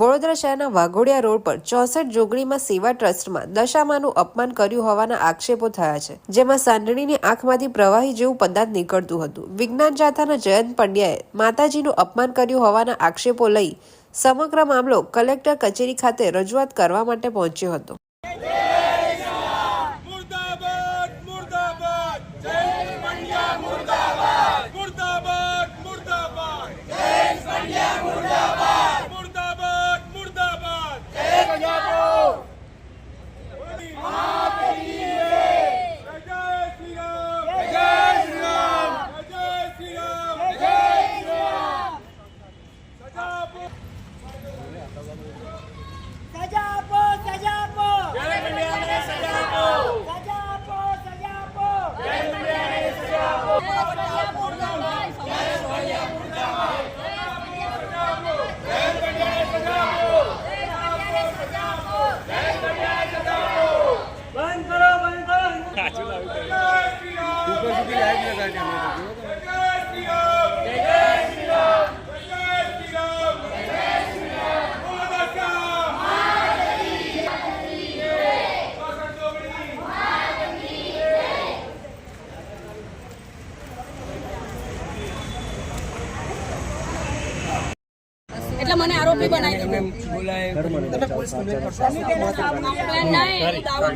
વડોદરા શહેરના વાઘોડિયા રોડ પર ચોસઠ જોગણીમાં સેવા ટ્રસ્ટમાં દશામાનું અપમાન કર્યું હોવાના આક્ષેપો થયા છે, જેમાં સાંડણીની આંખમાંથી પ્રવાહી જેવું પદાર્થ નીકળતું હતું. વિજ્ઞાન જાથાના જયંત પંડ્યાએ માતાજીનું અપમાન કર્યું હોવાના આક્ષેપો લઈ સમગ્ર મામલો કલેક્ટર કચેરી ખાતે રજૂઆત કરવા માટે પહોંચ્યો હતો મુર્દાબાદ મુર્દાબાદ જય પંડ્યા મુર્દાબાદ મુર્દાબાદ મુર્દાબાદ જય પંડ્યા મુર્દાબાદ મુર્દાબાદ મુર્દાબાદ જય પંજાબો જય શ્રી રામ જય શ્રી રામ જય શ્રી રામ જય શ્રી રામ સજા આપો સજા આપો સજા આપો જય પંડ્યાને સજા આપો સજા આપો સજા આપો જય પંડ્યાને સજા આપો જય શ્રી રામ જય શ્રી રામ જય શ્રી રામ જય શ્રી રામ જય શ્રી રામ બોલો દશા ચોસઠ ચોગડી આરોપી બનાવી નહીં દાવો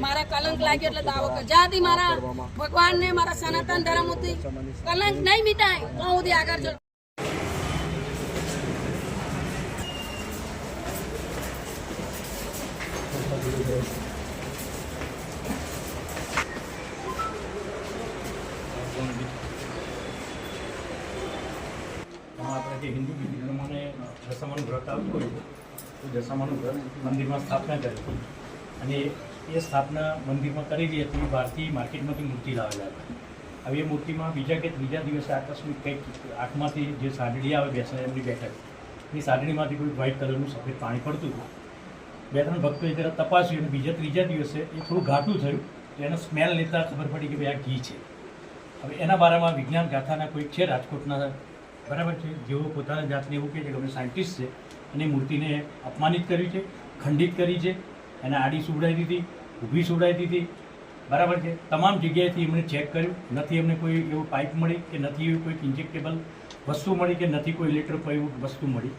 મારા કલંક લાગ્યો એટલે દાવો કર જ્યાંથી મારા ભગવાનને મારા સનાતન ધર્મ હતી કલંક નહીં મિટાય તો હું સુધી આગળ Thank એમાં દશામાનું વ્રત આવતું હોય તો દશામાનું વ્રત મંદિરમાં સ્થાપના કરી અને એ સ્થાપના મંદિરમાં કરેલી હતી, બહારથી માર્કેટમાંથી મૂર્તિ લાવેલા હતા. હવે એ મૂર્તિમાં બીજા કે ત્રીજા દિવસે આકસ્મિક કંઈક આંખમાંથી જે સાંડળી આવે બેસણ એમની બેઠક, એ સાંડળીમાંથી કોઈ વ્હાઇટ કલરનું સફેદ પાણી પડતું હતું. બે ત્રણ ભક્તોએ જરા તપાસ્યું અને બીજા ત્રીજા દિવસે એ થોડું ઘાટું થયું, તો એનો સ્મેલ લેતા ખબર પડી કે ભાઈ આ ઘી છે. હવે એના બારામાં વિજ્ઞાન ગાથાના કોઈક છે, રાજકોટના બરાબર છે? જેઓ પોતાના જાતને એવું કહે છે કે અમે સાયન્ટિસ્ટ છે અને મૂર્તિને અપમાનિત કરી છે, ખંડિત કરી છે એને આડી સુવડાવી દીધી, ઊભી સુવડાવી દીધી. બરાબર છે? તમામ જગ્યાએથી એમણે ચેક કર્યું. નથી એમને કોઈ એવું પાઇપ મળી કે નથી એવી કોઈક ઇન્જેક્ટેબલ વસ્તુ મળી કે નથી કોઈ ઇલેક્ટ્રોપાઇવ વસ્તુ મળી.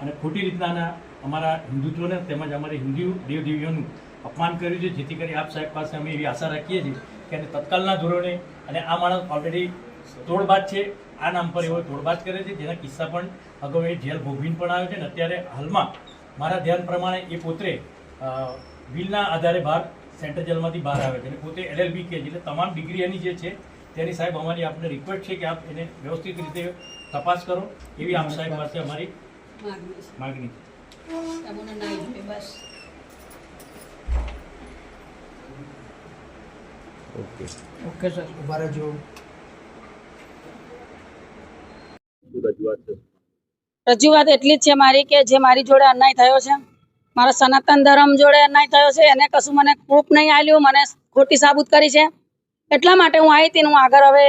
અને ખોટી રીતના અમારા હિન્દુત્વને તેમજ અમારે હિન્દુ દેવદેવીઓનું અપમાન કર્યું છે, જેથી કરી આપ સાહેબ પાસે અમે એવી આશા રાખીએ છીએ કે તત્કાલના ધોરણે અને આ માણસ ઓલરેડી તોડબાજ છે આ નામ પર એવો તોડબાજ કરે છે. જેના કિસ્સા પણ અગાઉ એ જેલ ભોગવીને પણ આવ્યો છે ને અત્યારે હાલમાં મારા ધ્યાન પ્રમાણે એ પોતે વિલના બિલના આધારે બહાર સેન્ટ્રલ જેલમાંથી બહાર આવે છે. અને પોતે એલએલબી કે એટલે તમામ ડિગ્રી એની જે છે તેની સાહેબ અમારી આપને રિક્વેસ્ટ છે કે આપ એને વ્યવસ્થિત રીતે તપાસ કરો. એવી આપ સાહેબ પાસે અમારી માગણી છે. બસ. ઓકે સર ઊભા રહેજો રજૂઆત એટલી જ છે મારી કે જે મારી જોડે અન્યાય થયો છે, મારા સનાતન ધર્મ જોડે અન્યાય થયો છે, એને કશું મને પ્રૂફ નહીં આલ્યું, મને ખોટી સાબુત કરી છે. એટલા માટે હું આવી હતી હું આગળ હવે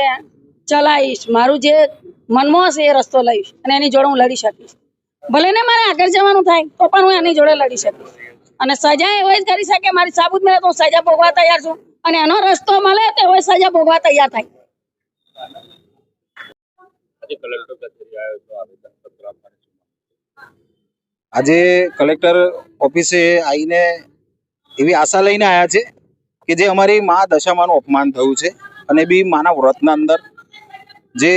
ચલાવીશ. મારું જે મનમાં હશે એ રસ્તો લઈશ અને એની જોડે હું લડી શકીશ. ભલે ને મારે આગળ જવાનું થાય, તો પણ હું એની જોડે લડી શકીશ. અને સજા એવો જ કરી શકે, મારી સાબુત મળે તો હું સજા ભોગવા તૈયાર છું. અને એનો રસ્તો મળે તો એવો સજા ભોગવા તૈયાર થાય. આજે કલેક્ટર ઓફિસે આવીને એવી આશા લઈને આવ્યા છે કે જે અમારી મા દશામાનું અપમાન થયું છે અને બી માના વ્રતના અંદર જે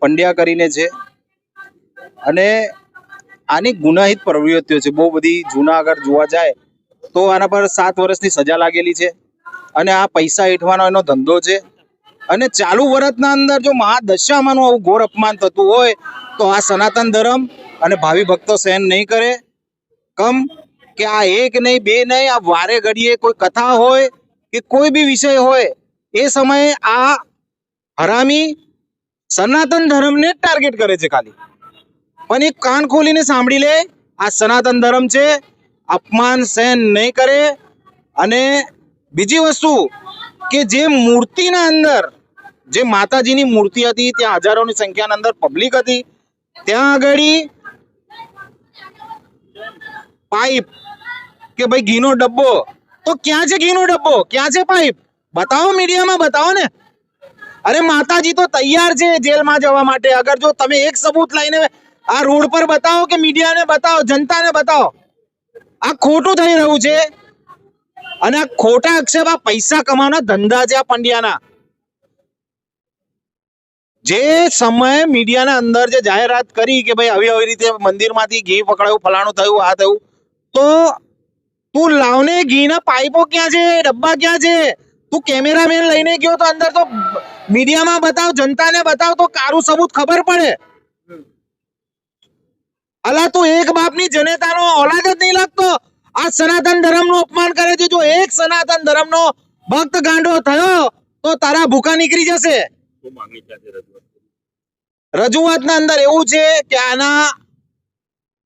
પંડ્યા કરીને છે અને આની ગુનાહિત પ્રવૃત્તિઓ છે. બહુ બધી જૂના આગળ જોવા જાય તો આના પર સાત વર્ષની સજા લાગેલી છે અને આ પૈસા હેઠવાનો એનો ધંધો છે. અને ચાલુ વર્ષના અંદર જો મહાદશામાંનું આવું ઘોર અપમાન થતું હોય, તો આ સનાતન ધર્મ અને ભાવિ ભક્તો સહન નહીં કરે. કમ કે આ એક નહીં, બે નહીં, આ વારે ઘડીએ કોઈ કથા હોય કે કોઈ બી વિષય હોય, એ સમયે આ હરામી સનાતન ધર્મને ટાર્ગેટ કરે છે ખાલી. પણ એ કાન ખોલીને સાંભળી લે, આ સનાતન ધર્મ છે, અપમાન સહન નહીં કરે. અને બીજી વસ્તુ કે જે મૂર્તિના અંદર જે માતાજીની મૂર્તિ હતી, ત્યાં હજારોની સંખ્યાની અંદર પબ્લિક હતી. ત્યાં આગળ પાઇપ કે ભાઈ ઘીનો ડબ્બો. તો ક્યાં છે ઘીનો ડબ્બો? ક્યાં છે પાઇપ? બતાવો મીડિયામાં, બતાવો ને. અરે માતાજી તો તૈયાર છે જેલમાં જવા માટે. અગર જો તમે એક સબૂત લઈને આ રોડ પર બતાવો કે મીડિયાને બતાવો, જનતાને બતાવો. આ ખોટું થઈ રહ્યું છે. અને આ ખોટા અક્ષેપ આ પૈસા કમાવાના ધંધા છે આ પંડ્યાના. જે સમયે મીડિયાના અંદર જે જાહેરાત કરી કે ભાઈ આવી આવી રીતે મંદિરમાંથી ઘી પકડાયું, ફલાણું થયું, આ થયું, તો તું લાવને ઘીના પાઇપો ક્યાં છે? ડબ્બા ક્યાં છે? તું કેમેરામેન લઈને ગયો તો અંદર તો મીડિયામાં બતાવ, જનતાને બતાવ તો કારું સબૂત ખબર પડે. અલા, તું એક બાપની જનેતાનો ઓલાદ જ નહીં લાગતો. આ સનાતન ધર્મનું અપમાન કરે છે. જો એક સનાતન ધર્મનો ભક્ત ગાંડો થયો, તો તારા ભૂખા નીકળી જશે. રજૂઆતના અંદર એવું છે કે આના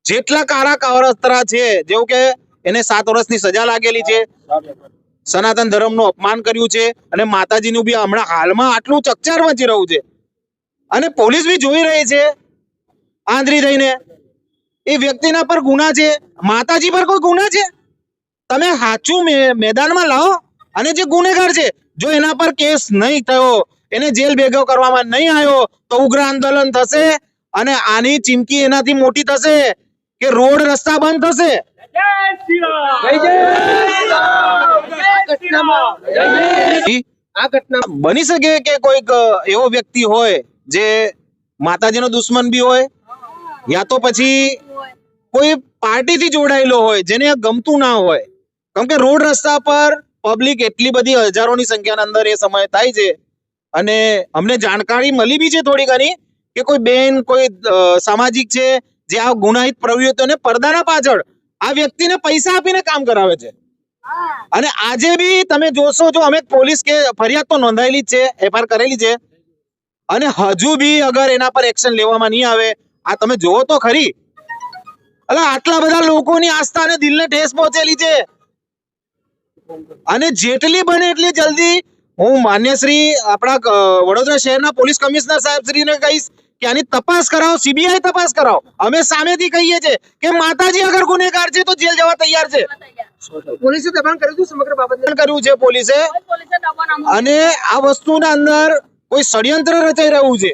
જેટલા કારા છે, જેવું કે એને સાત વર્ષની સજા લાગેલી છે, સનાતન ધર્મનું અપમાન કર્યું છે, અને માતાજીનું બી હમણાં હાલમાં આટલું ચકચાર મચી રહ્યું છે. અને પોલીસ બી જોઈ રહી છે, આંધળી થઈને. એ વ્યક્તિના પર ગુના છે, માતાજી પર કોઈ ગુના છે? તમે સાચું મેદાનમાં લાવો, અને જે ગુનેગાર છે, જો એના પર કેસ નહીં થયો એને જેલ ભેગો કરવામાં નહીં આવ્યો તો ઉગ્ર આંદોલન થશે અને આની ચીમકી એનાથી મોટી થશે કે રોડ રસ્તા બંધ થશે? આ ઘટના બની શકે કે કોઈક એવો વ્યક્તિ હોય જે માતાજીનો દુશ્મન બી હોય? યા તો પછી કોઈ પાર્ટીથી જોડાયેલો હોય જેને ગમતું ના હોય? કેમ કે રોડ રસ્તા પર પબ્લિક એટલી બધી હજારોની સંખ્યાના અંદર એ સમય થાય છે અને અમને જાણકારી મળી બી છે થોડી ઘણી કે કોઈ બેન, કોઈ સામાજિક છે, જે આ ગુનાહિત પ્રવૃત્તિઓને પડદાના પાછળ આ વ્યક્તિને પૈસા આપીને કામ કરાવે છે. અને આજે બી તમે જોશો, જો અમે પોલીસ કે ફરિયાદ તો નોંધાયેલી છે, એફઆઈઆર કરેલી છે, અને હજુ બી અગર એના પર એક્શન લેવામાં નહીં આવે, આ તમે જોવો તો ખરી. એટલે આટલા બધા લોકોની આસ્થા અને દિલને ઠેસ પહોંચેલી છે. અને જેટલી બને એટલી જલ્દી હું માન્ય શ્રી આપણા વડોદરા શહેરના પોલીસ કમિશનર સાહેબ શ્રીને કહીશ કે આની તપાસ કરાવો સીબીઆઈ તપાસ કરાવો. અમે સામેથી કહીએ છીએ કે માતાજી અગર ગુનેગાર છે તો જેલ જવા તૈયાર છે. પોલીસે દબાણ કર્યું હતું સમગ્ર બાબતને? કર્યું છે પોલીસે. અને આ વસ્તુના અંદર કોઈ ષડયંત્ર રચાઈ રહ્યું છે.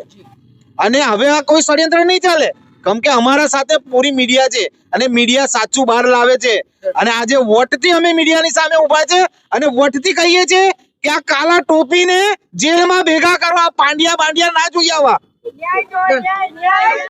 અને હવે આ કોઈ ષડયંત્ર નહીં ચાલે. કેમ કે અમારા સાથે પૂરી મીડિયા છે અને મીડિયા સાચું બહાર લાવે છે. અને આજે વોટથી અમે મીડિયાની સામે ઊભા છે અને વોટથી કહીએ છીએ કે આ કાલા ટોપીને જેલમાં ભેગા કરવા પાંડિયા બાંડિયા ના જોઈ આવા